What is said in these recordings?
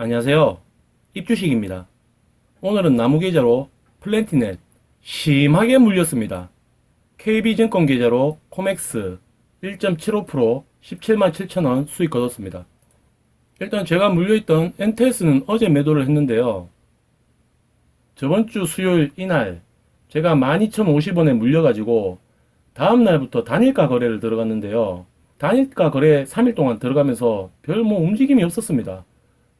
안녕하세요. 입주식입니다. 오늘은 나무 계좌로 플랜티넷 심하게 물렸습니다. KB증권 계좌로 코맥스 1.75% 17만 7천원 수익 거뒀습니다. 일단 제가 물려있던 NTS는 어제 매도를 했는데요. 저번 주 수요일 이날 제가 12,050원에 물려가지고 다음 날부터 단일가 거래를 들어갔는데요. 단일가 거래 3일 동안 들어가면서 별 뭐 움직임이 없었습니다.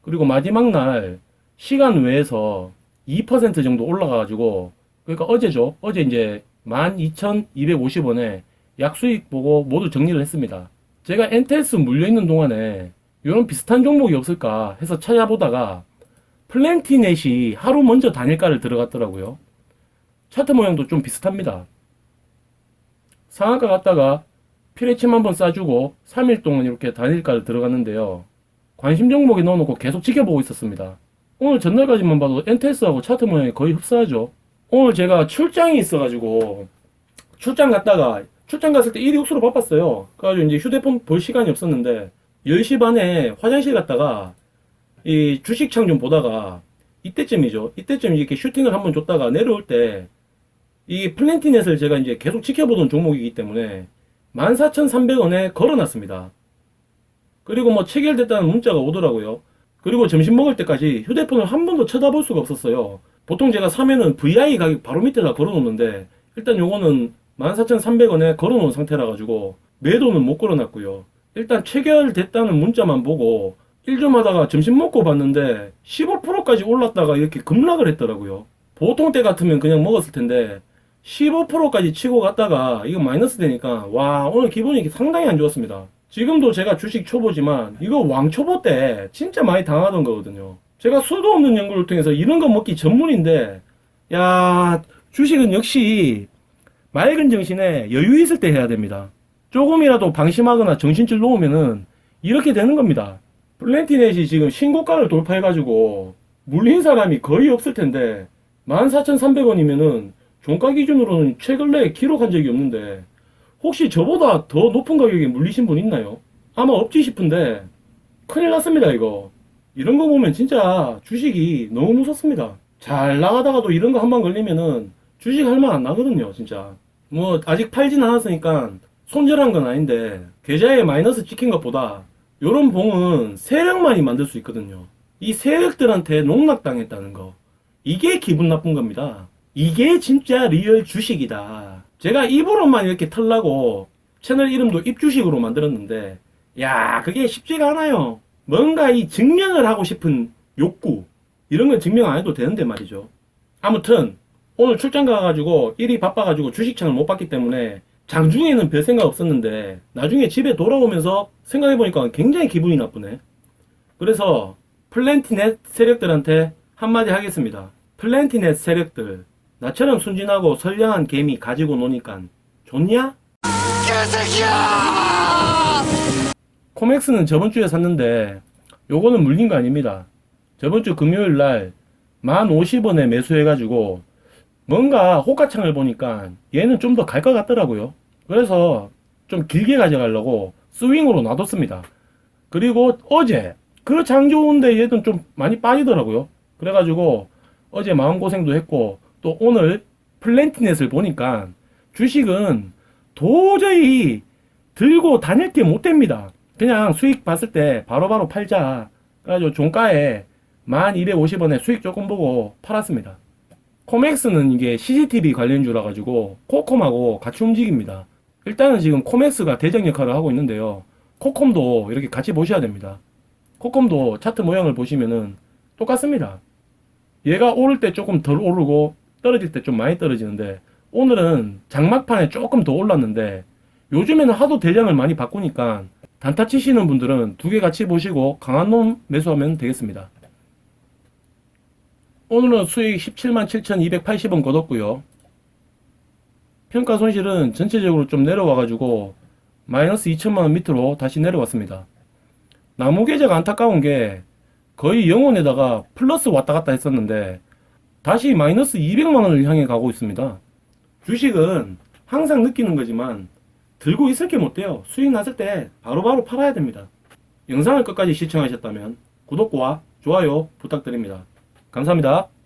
그리고 마지막 날 시간 외에서 2% 정도 올라가가지고 그러니까 어제죠. 어제 이제 12,250원에 약수익 보고 모두 정리를 했습니다. 제가 NTS 물려있는 동안에 이런 비슷한 종목이 없을까 해서 찾아보다가 플랜티넷이 하루 먼저 단일가를 들어갔더라고요. 차트 모양도 좀 비슷합니다. 상한가 갔다가 피레침 한번 싸주고 3일 동안 이렇게 단일가를 들어갔는데요. 관심 종목에 넣어놓고 계속 지켜보고 있었습니다. 오늘 전날까지만 봐도 NTS하고 차트 모양이 거의 흡사하죠. 오늘 제가 출장이 있어가지고 출장 갔다가 출장 갔을 때 일이 옥수로 바빴어요. 그래가지고 이제 휴대폰 볼 시간이 없었는데 10시 반에 화장실 갔다가 이 주식창 좀 보다가 이때쯤이죠. 이때쯤 이렇게 슈팅을 한번 줬다가 내려올 때 이 플랜티넷을 제가 이제 계속 지켜보던 종목이기 때문에 14,300원에 걸어놨습니다. 그리고 뭐 체결됐다는 문자가 오더라고요. 그리고 점심 먹을 때까지 휴대폰을 한 번도 쳐다볼 수가 없었어요. 보통 제가 사면은 VI 가격 바로 밑에다 걸어놓는데 일단 요거는 14,300원에 걸어놓은 상태라 가지고 매도는 못 걸어놨고요. 일단 체결됐다는 문자만 보고 일 좀 하다가 점심 먹고 봤는데 15%까지 올랐다가 이렇게 급락을 했더라고요. 보통 때 같으면 그냥 먹었을 텐데 15%까지 치고 갔다가 이거 마이너스 되니까 와 오늘 기분이 상당히 안 좋았습니다. 지금도 제가 주식 초보지만 이거 왕초보 때 진짜 많이 당하던 거거든요. 제가 수도 없는 연구를 통해서 이런 거 먹기 전문인데 야 주식은 역시 맑은 정신에 여유 있을 때 해야 됩니다. 조금이라도 방심하거나 정신줄 놓으면은 이렇게 되는 겁니다. 플랜티넷이 지금 신고가를 돌파해가지고 물린 사람이 거의 없을 텐데 14,300원이면은 종가 기준으로는 최근에 기록한 적이 없는데 혹시 저보다 더 높은 가격에 물리신 분 있나요? 아마 없지 싶은데. 큰일 났습니다 이거. 이런 거 보면 진짜 주식이 너무 무섭습니다. 잘 나가다가도 이런 거 한 번 걸리면은 주식 할만안 나거든요 진짜. 뭐 아직 팔진 않았으니까 손절한 건 아닌데 계좌에 마이너스 찍힌 것보다 요런 봉은 세력만이 만들 수 있거든요. 이 세력들한테 농락당했다는 거. 이게 기분 나쁜 겁니다 이게 진짜 리얼 주식이다. 제가 입으로만 이렇게 털라고 채널 이름도 입주식으로 만들었는데, 야, 그게 쉽지가 않아요. 뭔가 이 증명을 하고 싶은 욕구, 이런 건 증명 안 해도 되는데 말이죠. 아무튼, 오늘 출장 가가지고 일이 바빠가지고 주식창을 못 봤기 때문에 장중에는 별 생각 없었는데, 나중에 집에 돌아오면서 생각해보니까 굉장히 기분이 나쁘네. 그래서 플랜티넷 세력들한테 한마디 하겠습니다. 플랜티넷 세력들, 나처럼 순진하고 선량한 개미 가지고 노니까 좋냐? 코맥스는 저번 주에 샀는데 요거는 물린 거 아닙니다. 저번 주 금요일 날 1,050원에 매수해가지고 뭔가 호가창을 보니까 얘는 좀 더 갈 것 같더라고요. 그래서 좀 길게 가져가려고 스윙으로 놔뒀습니다. 그리고 어제 그 장 좋은데 얘는 좀 많이 빠지더라고요. 그래가지고 어제 마음고생도 했고 또 오늘 플랜티넷을 보니까 주식은 도저히 들고 다닐 게 못 됩니다. 그냥 수익 봤을 때 바로 바로 팔자. 그래가지고 종가에 1250원에 수익 조금 보고 팔았습니다. 코맥스는 이게 CCTV 관련주라 가지고 코콤하고 같이 움직입니다. 일단은 지금 코맥스가 대장 역할을 하고 있는데요. 코콤도 이렇게 같이 보셔야 됩니다. 코콤도 차트 모양을 보시면은 똑같습니다. 얘가 오를 때 조금 덜 오르고 떨어질 때 좀 많이 떨어지는데 오늘은 장막판에 조금 더 올랐는데 요즘에는 하도 대장을 많이 바꾸니까 단타 치시는 분들은 두 개 같이 보시고 강한 놈 매수하면 되겠습니다. 오늘은 수익 17만 7,280원 거뒀고요. 평가 손실은 전체적으로 좀 내려와가지고 마이너스 2천만원 밑으로 다시 내려왔습니다. 나무 계좌가 안타까운 게 거의 영원에다가 플러스 왔다 갔다 했었는데 다시 마이너스 200만 원을 향해 가고 있습니다. 주식은 항상 느끼는 거지만 들고 있을 게 못 돼요. 수익 났을 때 바로바로 팔아야 됩니다. 영상을 끝까지 시청하셨다면 구독과 좋아요 부탁드립니다. 감사합니다.